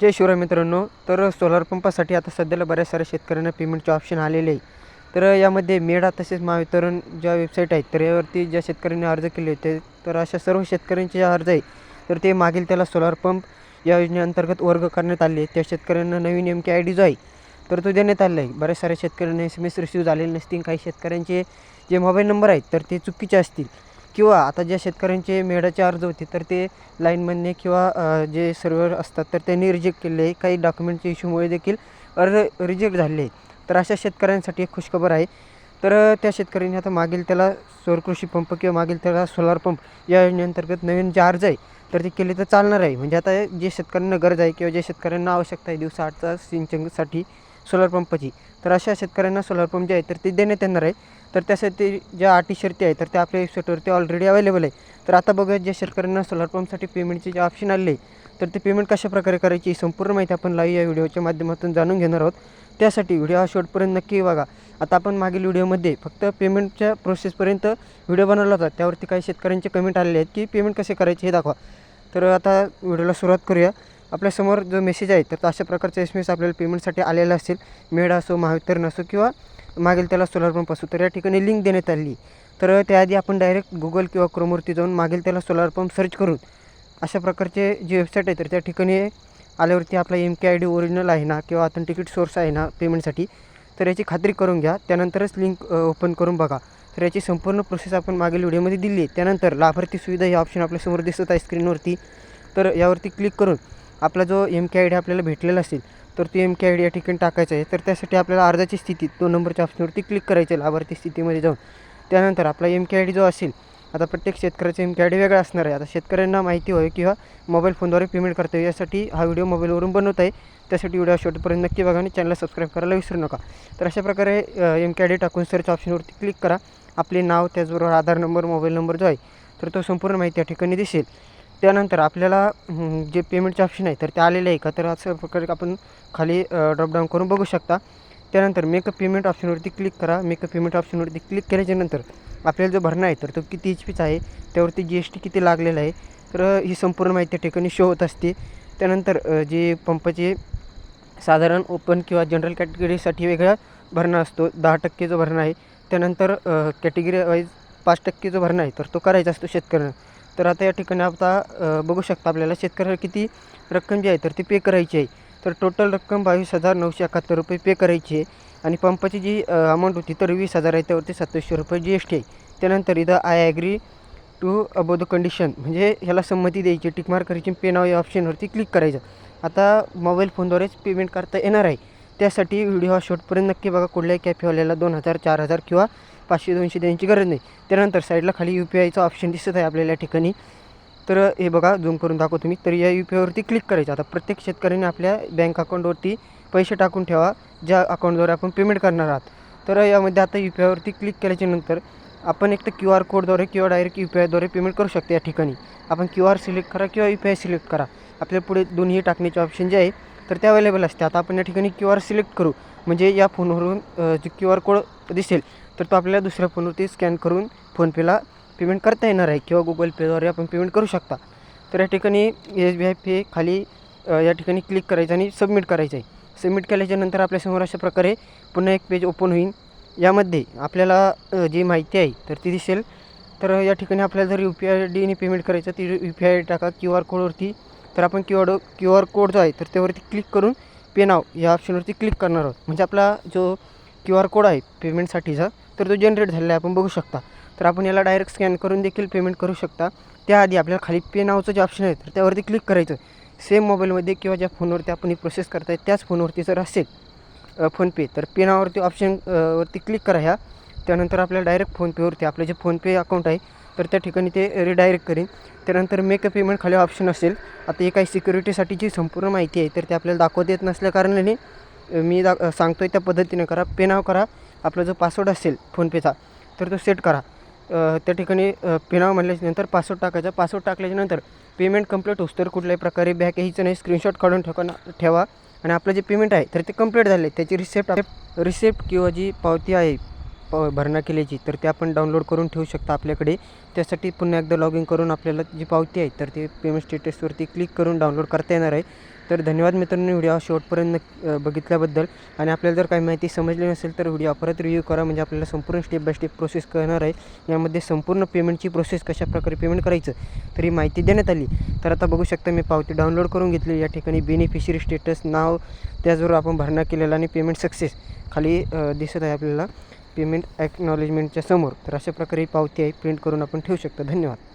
जय शिवराय मित्रांनो. तर सोलार पंपासाठी आता सध्याला बऱ्याच साऱ्या शेतकऱ्यांना पेमेंटचे ऑप्शन आलेले आहे. तर यामध्ये मेडा तसेच महावितरण ज्या वेबसाईट आहेत तर यावरती ज्या शेतकऱ्यांनी अर्ज केले होते तर अशा सर्व शेतकऱ्यांचे जे अर्ज आहे तर ते मागील त्याला सोलार पंप या योजनेअंतर्गत वर्ग करण्यात आले. त्या शेतकऱ्यांना नवीन एम के आय डी जो आहे तर तो देण्यात आला आहे. बऱ्याच साऱ्या शेतकऱ्यांना एस एम एस रिसिव्ह झालेले नसतील. काही शेतकऱ्यांचे जे मोबाईल नंबर आहेत तर ते चुकीचे असतील. किंवा आता ज्या शेतकऱ्यांचे मेळाचे अर्ज होते तर ते लाईनमनने किंवा जे सर्व्हर असतात तर त्यांनी रिजेक्ट केले. आहे काही डॉक्युमेंटच्या इश्यूमुळे देखील अर्ज रिजेक्ट झाले. आहे तर अशा शेतकऱ्यांसाठी एक खुशखबर आहे. तर त्या शेतकऱ्यांनी आता मागील त्याला सौरकृषी पंप किंवा मागील त्याला सोलार पंप या योजनेअंतर्गत नवीन जे अर्ज आहे तर ते केले तर चालणार आहे. म्हणजे आता जे शेतकऱ्यांना गरज आहे किंवा जे शेतकऱ्यांना आवश्यकता आहे दिवसा आठ तास सिंचनसाठी सोलार पंपाची तर अशा शेतकऱ्यांना सोलार पंप जे आहे तर ते देण्यात येणार आहे. तर त्यासाठी ज्या अटी शर्ती आहे तर त्या आपल्या वेबसाईटवरती ऑलरेडी अवेलेबल आहे. तर आता बघूया ज्या शेतकऱ्यांना सोलार पंपसाठी पेमेंटचे जे ऑप्शन आले तर ते पेमेंट कशा प्रकारे करायची संपूर्ण माहिती आपण लाईव्ह या व्हिडिओच्या माध्यमातून जाणून घेणार आहोत. त्यासाठी व्हिडिओ हा शेवटपर्यंत नक्की बघा. आता आपण मागील व्हिडिओमध्ये फक्त पेमेंटच्या प्रोसेसपर्यंत व्हिडिओ बनवला होता. त्यावरती काही शेतकऱ्यांचे कमेंट आलेले आहेत की पेमेंट कसे करायचे हे दाखवा. तर आता व्हिडिओला सुरुवात करूया. आपल्यासमोर जो मेसेज आहे तर अशा प्रकारचे एस एम एस आपल्याला पेमेंटसाठी आलेला असेल. मेड असो महावितरण असो किंवा मागील त्याला सोलार पंप असो तर या ठिकाणी लिंक देण्यात आली. तर त्याआधी आपण डायरेक्ट गुगल किंवा क्रोमवरती जाऊन मागील त्याला सोलार पंप सर्च करून अशा प्रकारचे जे वेबसाईट आहे तर त्या ठिकाणी आल्यावरती आपला M K I D original आहे ना किंवा ऑथेंटिकेट सोर्स आहे ना पेमेंटसाठी तर याची खात्री करून घ्या. त्यानंतरच लिंक ओपन करून बघा. तर याची संपूर्ण प्रोसेस आपण मागील व्हिडिओमध्ये दिली त्यानंतर लाभार्थी सुविधा हे ऑप्शन आपल्यासमोर दिसत आहे स्क्रीनवरती तर यावरती क्लिक करून आपला जो एम के आय डी आपल्याला भेटलेला असेल तर तो एम के आय डी या ठिकाणी टाकायचं आहे. तर त्यासाठी आपल्याला अर्जाची स्थिती दोन नंबरच्या ऑप्शनवरती क्लिक करायचे आहे लाभार्थी स्थितीमध्ये जाऊन. त्यानंतर आपला एम के आय डी जो असेल आता प्रत्येक शेतकऱ्याचा एम के आय डी वेगळा असणार आहे. आता शेतकऱ्यांना माहिती व्हावी किंवा मोबाईल फोनद्वारे पेमेंट करता येईल. यासाठी हा व्हिडिओ मोबाईलवरून बनवत आहे. त्यासाठी व्हिडिओ शेवटपर्यंत नक्की बघा आणि चॅनलला सबस्क्राईब करायला विसरू नका. तर अशा प्रकारे एम के आय डी टाकून सर्च ऑप्शनवरती क्लिक करा. आपले नाव त्याचबरोबर आधार नंबर मोबाईल नंबर जो आहे तर तो संपूर्ण माहिती या ठिकाणी दिसेल. त्यानंतर आपल्याला जे पेमेंटचे ऑप्शन आहे तर ते आलेले आहे का? तर असं प्रकारे आपण खाली ड्रॉपडाऊन करून बघू शकता. त्यानंतर मेकअप पेमेंट ऑप्शनवरती क्लिक करा. मेकअप पेमेंट ऑप्शनवरती क्लिक केल्याच्यानंतर आपल्याला जो भरणा आहे तर तो किती एच पीचा आहे त्यावरती जी एस टी किती लागलेला आहे तर ही संपूर्ण माहिती त्या ठिकाणी शो होत असते. त्यानंतर जे पंपाचे साधारण ओपन किंवा जनरल कॅटेगरीसाठी वेगळा भरणा असतो दहा टक्के जो भरणा आहे त्यानंतर कॅटेगरी वाईज पाच टक्के जो भरणा आहे तर तो करायचा असतो शेतकऱ्यांना. तर आता या ठिकाणी आता बघू शकता आपल्याला शेतकऱ्याला किती रक्कम जी आहे तर ती पे करायची आहे. तर टोटल रक्कम बावीस हजार नऊशे एकाहत्तर रुपये पे करायची आहे. आणि पंपाची जी अमाऊंट होती तर वीस हजार आहे त्यावरती सत्तावीसशे रुपये जी एस टी आहे. त्यानंतर इथं I agree to above the condition म्हणजे ह्याला संमती द्यायची टिकमार करायची पे नाव या ऑप्शनवरती क्लिक करायचं. आता मोबाईल फोनद्वारेच पेमेंट करता येणार आहे. त्यासाठी व्हिडिओ हा शॉर्टपर्यंत नक्की बघा. कुठल्याही कॅफेवाल्याला दोन हजार चार हजार किंवा पाचशे दोनशे द्यायची गरज नाही. त्यानंतर साईडला खाली यू पी आयचा ऑप्शन दिसत आहे आपल्याला या ठिकाणी. तर हे बघा झूम करून दाखवतो मी. तर या यू पी आयवरती क्लिक करायचं. आता प्रत्येक शेतकऱ्याने आपल्या बँक अकाउंटवरती पैसे टाकून ठेवा ज्या अकाउंटद्वारे आपण पेमेंट करणार आहात. तर यामध्ये आता यू पी आयवरती क्लिक केल्याच्यानंतर आपण एक तर क्यू आर कोडद्वारे किंवा डायरेक्ट यू पी आयद्वारे पेमेंट करू शकतो या ठिकाणी. आपण क्यू आर सिलेक्ट करा किंवा यू पी आय सिलेक्ट करा. आपल्या पुढे दोन्ही टाकण्याचे ऑप्शन जे आहे तर ते अवेलेबल असते. आता आपण या ठिकाणी क्यू आर सिलेक्ट करू. म्हणजे या फोनवरून जो जे क्यू आर कोड दिसेल तर तो आपल्याला दुसऱ्या फोनवरती स्कॅन करून फोनपेला पेमेंट करता येणार आहे किंवा गुगल पेद्वारे आपण पेमेंट करू शकता. तर या ठिकाणी एस बी आय पे खाली या ठिकाणी क्लिक करायचं आणि सबमिट करायचं आहे. सबमिट केल्याच्यानंतर आपल्यासमोर अशा प्रकारे पुन्हा एक पेज ओपन होईल. यामध्ये आपल्याला जी माहिती आहे तर ती दिसेल. तर या ठिकाणी आपल्याला जर यू पी आय डीने पेमेंट करायचं ती यू पी आय टाका क्यू आर कोडवरती तर आपण Q R Q R code जो आहे तर त्यावरती क्लिक करून पे नाव या ऑप्शनवरती क्लिक करणार आहोत. म्हणजे आपला जो क्यू आर कोड आहे पेमेंटसाठीचा तर तो जनरेट झालेला आहे. आपण बघू शकता. तर आपण याला डायरेक्ट स्कॅन करून देखील पेमेंट करू शकता. त्याआधी आपल्याला खाली पे नावचं जे ऑप्शन आहे तर त्यावरती क्लिक करायचं सेम मोबाईलमध्ये किंवा ज्या फोनवरती आपण ही प्रोसेस करताय त्याच फोनवरती जर असेल फोनपे तर पे नावावरती ऑप्शन वरती क्लिक करा ह्या. त्यानंतर आपल्याला डायरेक्ट फोनपेवरती आपलं जे फोनपे अकाउंट आहे तर त्या ठिकाणी ते रिडायरेक्ट करेन. त्यानंतर मेक अ पेमेंट खाली ऑप्शन असेल. आता हे काही सिक्युरिटीसाठीची संपूर्ण माहिती आहे तर ते आपल्याला दाखवता येत नसल्या कारणाने मी दा सांगतो आहे त्या पद्धतीने करा. पेनाव करा. आपला जो पासवर्ड असेल फोनपेचा तर तो सेट करा. त्या ठिकाणी पेनाव पे म्हणल्याच्यानंतर पासवर्ड टाकायचा. पासवर्ड टाकल्याच्यानंतर पेमेंट कंप्लीट होस तर कुठल्याही प्रकारे बॅक यायचं नाही स्क्रीनशॉट काढून ठेवा ठेवा. आणि आपलं जे पेमेंट आहे तर ते कंप्लीट झालं आहे त्याची रिसेप्ट रिसेप्ट किंवा जी पावती आहे प भरणा केल्याची तर ते आपण डाउनलोड करून ठेवू शकता आपल्याकडे. त्यासाठी पुन्हा एकदा लॉग इन करून आपल्याला जी पावती आहे तर ते पेमेंट स्टेटसवरती क्लिक करून डाउनलोड करता येणार आहे. तर धन्यवाद मित्रांनो व्हिडिओ हा शेवटपर्यंत बघितल्याबद्दल. आणि आपल्याला जर काही माहिती समजली नसेल तर व्हिडिओ परत रिव्ह्यू करा. म्हणजे आपल्याला संपूर्ण स्टेप बाय स्टेप प्रोसेस करणार आहे. यामध्ये संपूर्ण पेमेंटची प्रोसेस कशाप्रकारे पेमेंट करायचं तर ही माहिती देण्यात आली. तर आता बघू शकता मी पावती डाउनलोड करून घेतली. या ठिकाणी बेनिफिशरी स्टेटस नाव त्याचबरोबर आपण भरणा केलेला आणि पेमेंट सक्सेस खाली दिसत आहे आपल्याला. पेमेंट ॲक्नॉलेजमेंटच्या समोर तर अशा प्रकारे पावती आहे प्रिंट करून आपण ठेवू शकतो. धन्यवाद.